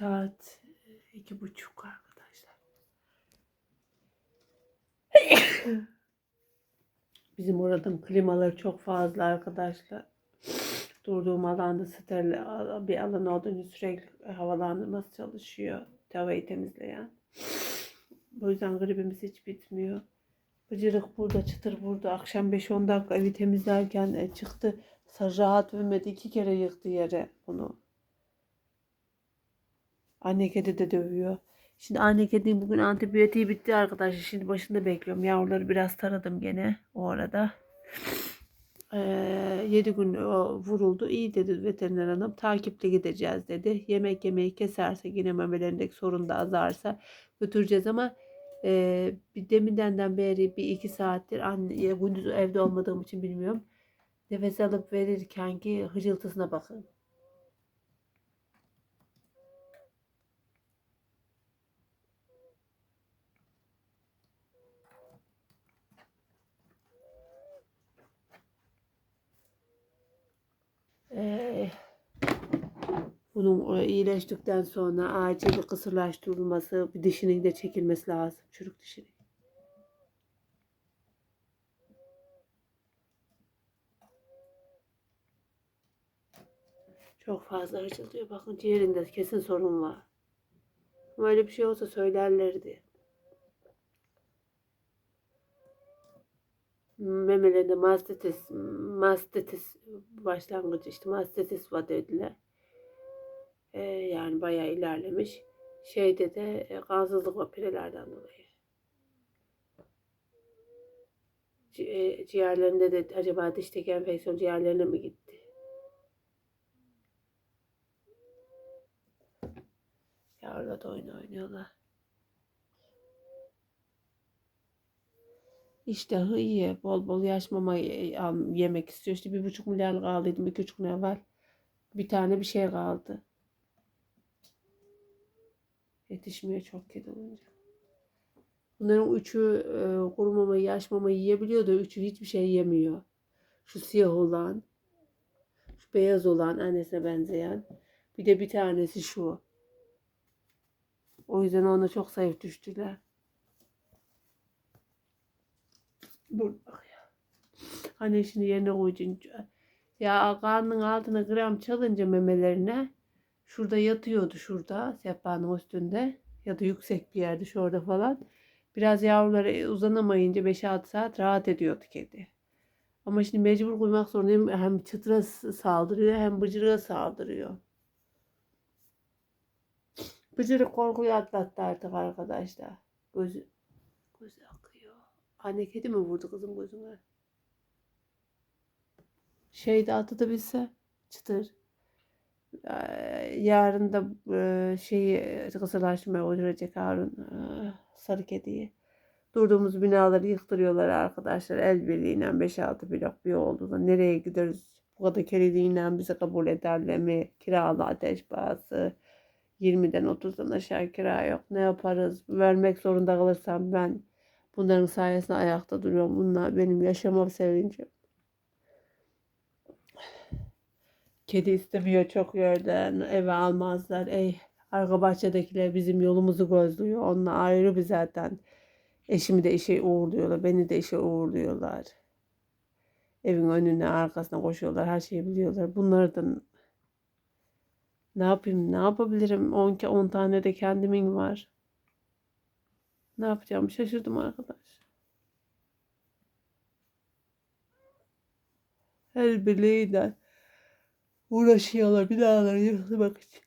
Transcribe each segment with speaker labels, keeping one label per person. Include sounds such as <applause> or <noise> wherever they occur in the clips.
Speaker 1: saat iki buçuk arkadaşlar. <coughs> Bizim oradan klimalar çok fazla arkadaşlar. Durduğum alanda steril bir alan olduğu için sürekli havalandırması çalışıyor. Tavayı temizleyen. Bu yüzden gribimiz hiç bitmiyor. Bıcırık burada, çıtır burada. Akşam 5-10 dakika evi temizlerken e, çıktı. Rahat vermedi. iki kere yıktı yere bunu. Anne kedi de dövüyor. Şimdi anne kedinin bugün antibiyotiği bitti arkadaşlar. Şimdi başında bekliyorum. Yavruları biraz taradım gene o arada. Ee, 7 gün o vuruldu. İyi dedi veteriner hanım. Takiple gideceğiz dedi. Yemek yemeyi keserse yine memelerindeki sorun da azarsa götüreceğiz ama e, bir deminden beri bir iki saattir anne gündüz evde olmadığım için bilmiyorum. Nefes alıp verirken ki hıcıltısına bakın. Ee, bunun e, iyileştikten sonra acil kısırlaştırılması, bir dişinin de çekilmesi lazım. Çürük dişinin. Çok fazla hırçılıyor. Bakın ciğerinde kesin sorun var. Ama öyle bir şey olsa söylerlerdi. Memelerinde mastitis, mastitis başlangıcı işte mastitis var dediler. Ee, yani bayağı ilerlemiş. Şeyde de e, kansızlık var pirelerden dolayı. Ci- e, ciğerlerinde de acaba dişteki enfeksiyon ciğerlerine mi gitti? Yavrular da oyun oynuyorlar. İştahı iyi. Bol bol yaş mama al- yemek istiyor. İşte bir buçuk milyar kaldıydı iki üç gün evvel. Bir tane bir şey kaldı. Yetişmiyor çok kedi olunca. Bunların üçü e, kuru mamayı, yaş mamayı yiyebiliyor da üçü hiçbir şey yemiyor. Şu siyah olan, şu beyaz olan annesine benzeyen. Bir de bir tanesi şu. O yüzden ona çok zayıf düştüler. Ya. Hani şimdi yerine koyunca. Ya karnının altına gram çalınca memelerine şurada yatıyordu şurada sehpanın üstünde ya da yüksek bir yerde şurada falan. Biraz yavruları uzanamayınca 5-6 saat rahat ediyordu kedi. Ama şimdi mecbur koymak zorundayım. Hem çıtıra saldırıyor hem bıcırığa saldırıyor. Bıcırık korkuyu atlattı artık arkadaşlar. Gözü, gözü akıyor. Anne kedi mi vurdu kızım gözüne? Şeyde atlayabilse çıtır. Yarın da şeyi kısırlaştırmaya öldürecek Harun sarı kediyi. Durduğumuz binaları yıktırıyorlar arkadaşlar. El birliğiyle 5-6 blok bir oldu da nereye gideriz? Bu kadar kereliğiyle bizi kabul ederler mi? Kiralı ateş pahası. 20'den 30'dan aşağı kira yok. Ne yaparız? Vermek zorunda kalırsam ben bunların sayesinde ayakta duruyorum. Bunlar benim yaşama sevincim. Kedi istemiyor çok yerden. Eve almazlar. Ey arka bahçedekiler bizim yolumuzu gözlüyor. Onunla ayrı bir zaten. Eşimi de işe uğurluyorlar. Beni de işe uğurluyorlar. Evin önüne arkasına koşuyorlar. Her şeyi biliyorlar. Bunlardan ne yapayım? Ne yapabilirim? 10 10 tane de kendimin var. Ne yapacağımı şaşırdım arkadaş. El birliğiyle uğraşıyorlar binaları yıkmak için.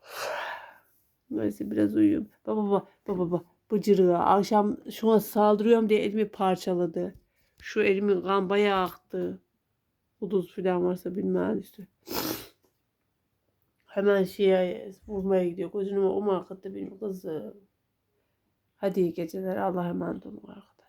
Speaker 1: <sighs> Neyse biraz uyuyayım. Baba baba baba baba bıcırığı akşam şuna saldırıyorum diye elimi parçaladı. Şu elimin kan bayağı aktı. Kuduz falan varsa bilmem işte. <sighs> Hemen şeye vurmaya gidiyor. Gözünü o mu benim kızım. Hadi iyi geceler. Allah'a emanet olun arkadaşlar.